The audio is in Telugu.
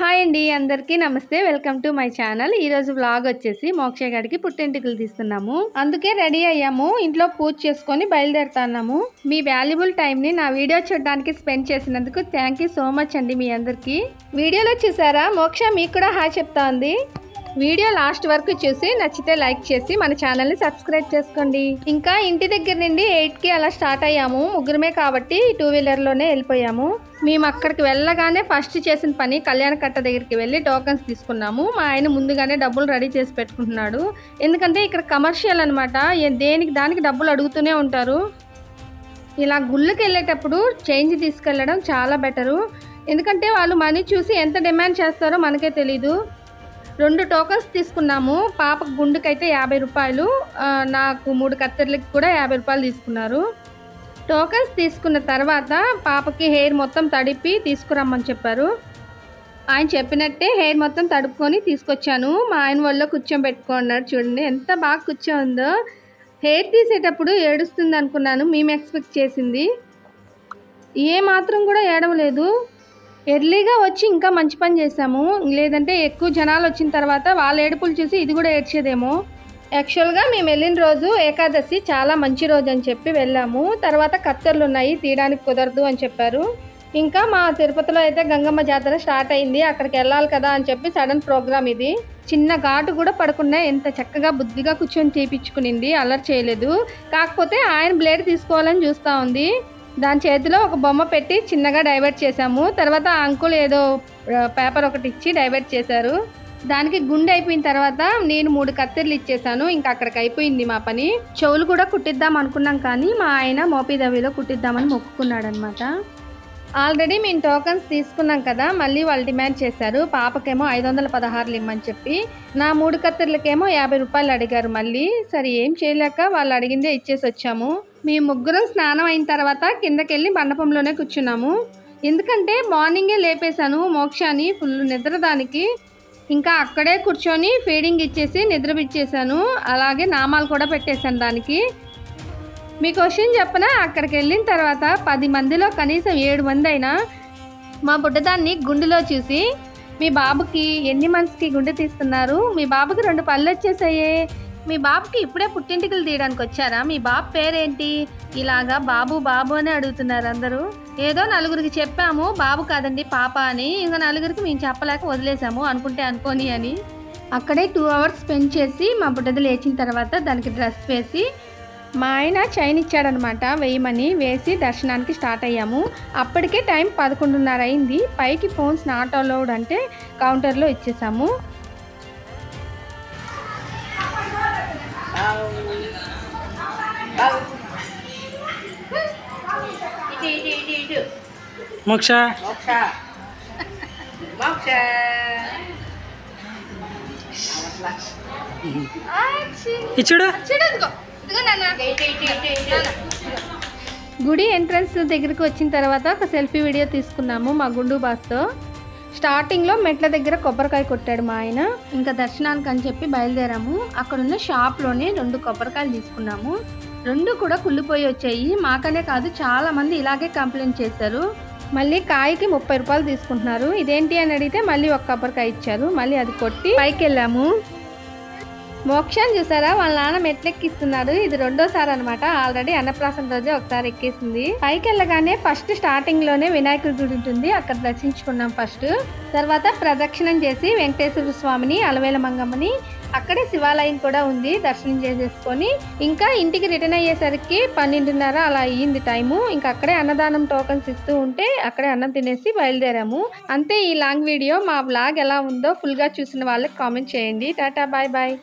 హాయ్ అండి అందరికీ నమస్తే. Welcome to my channel. ఈరోజు వ్లాగ్ వచ్చేసి మోక్ష గారికి పుట్టింటికలు తీస్తున్నాము. అందుకే రెడీ అయ్యాము. ఇంట్లో పూజ చేసుకొని బయలుదేరుతున్నాము. మీ వాల్యుబుల్ టైంని నా వీడియో చూడడానికి స్పెండ్ చేసినందుకు థ్యాంక్ యూ సో మచ్ అండి మీ అందరికీ. వీడియోలో చూసారా? మోక్ష మీకు కూడా హాయ్ చెప్తా ఉంది వీడియో లాస్ట్ వరకు చూసి నచ్చితే లైక్ చేసి మన ఛానల్ని సబ్స్క్రైబ్ చేసుకోండి. ఇంకా ఇంటి దగ్గర నుండి ఎయిట్కి అలా స్టార్ట్ అయ్యాము. ముగ్గురమే కాబట్టి టూ వీలర్లోనే వెళ్ళిపోయాము. మేము అక్కడికి వెళ్ళగానే ఫస్ట్ చేసిన పని కళ్యాణ కట్ట దగ్గరికి వెళ్ళి టోకన్స్ తీసుకున్నాము. మా ఆయన ముందుగానే డబ్బులు రెడీ చేసి పెట్టుకుంటున్నాడు. ఎందుకంటే ఇక్కడ కమర్షియల్ అనమాట దేనికి దానికి డబ్బులు అడుగుతూనే ఉంటారు. ఇలా గుళ్ళకి వెళ్ళేటప్పుడు చేంజ్ తీసుకెళ్ళడం చాలా బెటరు. ఎందుకంటే వాళ్ళు మనీ చూసి ఎంత డిమాండ్ చేస్తారో మనకే తెలీదు. రెండు టోకన్స్ తీసుకున్నాము. పాపకు గుండుకైతే యాభై రూపాయలు నాకు మూడు కత్తెర్లకి కూడా యాభై రూపాయలు తీసుకున్నారు. టోకన్స్ తీసుకున్న తర్వాత పాపకి హెయిర్ మొత్తం తడిపి తీసుకురమ్మని చెప్పారు. ఆయన చెప్పినట్టే హెయిర్ మొత్తం తడుపుకొని తీసుకొచ్చాను. మా ఆయన వల్ల కూర్చోబెట్టుకున్నాడు చూడండి ఎంత బాగా కూర్చోందో. హెయిర్ తీసేటప్పుడు ఏడుస్తుంది అనుకున్నాను మేము ఎక్స్పెక్ట్ చేసింది. ఏ మాత్రం కూడా ఏడవలేదు. ఎర్లీగా వచ్చి ఇంకా మంచి పని చేసాము లేదంటే ఎక్కువ జనాలు వచ్చిన తర్వాత వాళ్ళ ఏడుపులు చూసి ఇది కూడా ఏడ్చేదేమో. యాక్చువల్గా మేము వెళ్ళిన రోజు ఏకాదశి చాలా మంచి రోజు అని చెప్పి వెళ్ళాము. తర్వాత కత్తెర్లు ఉన్నాయి తీయడానికి కుదరదు అని చెప్పారు. ఇంకా మా తిరుపతిలో అయితే గంగమ్మ జాతర స్టార్ట్ అయింది. అక్కడికి వెళ్ళాలి కదా అని చెప్పి సడన్ ప్రోగ్రామ్ ఇది. చిన్న ఘాటు కూడా పడకుండా ఎంత చక్కగా బుద్ధిగా కూర్చొని చేయించుకునింది అల్లరి చేయలేదు. కాకపోతే ఆయన బ్లేడ్ తీసుకోవాలని చూస్తూ ఉంది. దాని చేతిలో ఒక బొమ్మ పెట్టి చిన్నగా డైవర్ట్ చేశాము. తర్వాత అంకుల్ ఏదో పేపర్ ఒకటి ఇచ్చి డైవర్ట్ చేశారు. దానికి గుండె అయిపోయిన తర్వాత నేను మూడు కత్తెరలు ఇచ్చేసాను ఇంకా అక్కడికి అయిపోయింది మా పని. చెవులు కూడా కుట్టిద్దాం అనుకున్నాం కానీ మా ఆయన మోపిదవిలో కుట్టిద్దామని మొక్కుకున్నాడు అనమాట ఆల్రెడీ మేము టోకన్స్ తీసుకున్నాం కదా మళ్ళీ వాళ్ళు డిమాండ్ చేశారు పాపకేమో ఐదు వందల పదహారులు ఇమ్మని చెప్పి నా మూడు కత్తెర్లకేమో యాభై రూపాయలు అడిగారు మళ్ళీ సరే ఏం చేయలేక వాళ్ళు అడిగిందే ఇచ్చేసి వచ్చాము. మేము ముగ్గురం స్నానం అయిన తర్వాత కిందకెళ్ళి మండపంలోనే కూర్చున్నాము. ఎందుకంటే మార్నింగే లేపేశాను మోక్షాన్ని ఫుల్ నిద్ర దానికి ఇంకా అక్కడే కూర్చొని ఫీడింగ్ ఇచ్చేసి నిద్రపిచ్చేసాను అలాగే నామాలు కూడా పెట్టేశాను దానికి. మీ క్వశ్చన్ చెప్పనా? అక్కడికి వెళ్ళిన తర్వాత పది మందిలో కనీసం ఏడు మంది అయినా మా బుడ్డదాన్ని గుండెలో చూసి మీ బాబుకి ఎన్ని మంత్స్కి గుండె తీస్తున్నారు? మీ బాబుకి రెండు పళ్ళు వచ్చేసాయే. మీ బాబుకి ఇప్పుడే పుట్టింటికలు తీయడానికి వచ్చారా? మీ బాబు పేరేంటి? ఇలాగా బాబు బాబు అని అడుగుతున్నారు అందరూ. ఏదో నలుగురికి చెప్పాము బాబు కాదండి పాప అని. ఇంకా నలుగురికి మేము చెప్పలేక వదిలేసాము అనుకుంటే అనుకోని అని. అక్కడే టూ అవర్స్ స్పెండ్ చేసి మా బుడ్డది లేచిన తర్వాత దానికి డ్రెస్ వేసి మా ఆయన చైన్ ఇచ్చాడనమాట వేయమని వేసి దర్శనానికి స్టార్ట్ అయ్యాము. అప్పటికే టైం పదకొండున్నర అయింది. పైకి ఫోన్స్ నాట్ అలౌడ్ అంటే కౌంటర్లో ఇచ్చేసాము. మోక్ష. ఇచ్చుడు. గుడి ఎంట్రన్స్ దగ్గరికి వచ్చిన తర్వాత ఒక సెల్ఫీ వీడియో తీసుకున్నాము మా గుండు బాస్తో. స్టార్టింగ్లో మెట్ల దగ్గర కొబ్బరికాయ కొట్టాడు మా ఆయన. ఇంకా దర్శనానికి అని చెప్పి బయలుదేరాము. అక్కడున్న షాప్లోనే రెండు కొబ్బరికాయలు తీసుకున్నాము. రెండు కూడా కుళ్ళిపోయి వచ్చాయి. మాకనే కాదు చాలా మంది ఇలాగే కంప్లైంట్ చేశారు. మళ్ళీ కాయకి ముప్పై రూపాయలు తీసుకుంటున్నారు. ఇదేంటి అని అడిగితే మళ్ళీ ఒక కొబ్బరికాయ ఇచ్చారు. మళ్ళీ అది కొట్టి పైకి వెళ్ళాము మోక్షం చూసారా? వాళ్ళ నాన్న మెట్లెక్కిస్తున్నాడు. ఇది రెండోసారి అనమాట ఆల్రెడీ అన్నప్రాసన రోజే ఒకసారి ఎక్కేసింది. పైకి వెళ్ళగానే ఫస్ట్ స్టార్టింగ్లోనే వినాయకుడి గుడి ఉంటుంది. అక్కడ దర్శించుకున్నాం ఫస్ట్. తర్వాత ప్రదక్షిణం చేసి వెంకటేశ్వర స్వామిని అలవేల మంగమ్మని అక్కడే శివాలయం కూడా ఉంది దర్శనం చేసేసుకొని. ఇంకా ఇంటికి రిటర్న్ అయ్యేసరికి పన్నెండున్నర అలా అయ్యింది టైము. ఇంకా అక్కడే అన్నదానం టోకన్స్ ఇస్తూ ఉంటే అక్కడే అన్నం తినేసి బయలుదేరాము. అంతే ఈ లాంగ్ వీడియో మా బ్లాగ్ ఎలా ఉందో ఫుల్గా చూసిన వాళ్ళకి కామెంట్ చేయండి. Tata bye bye.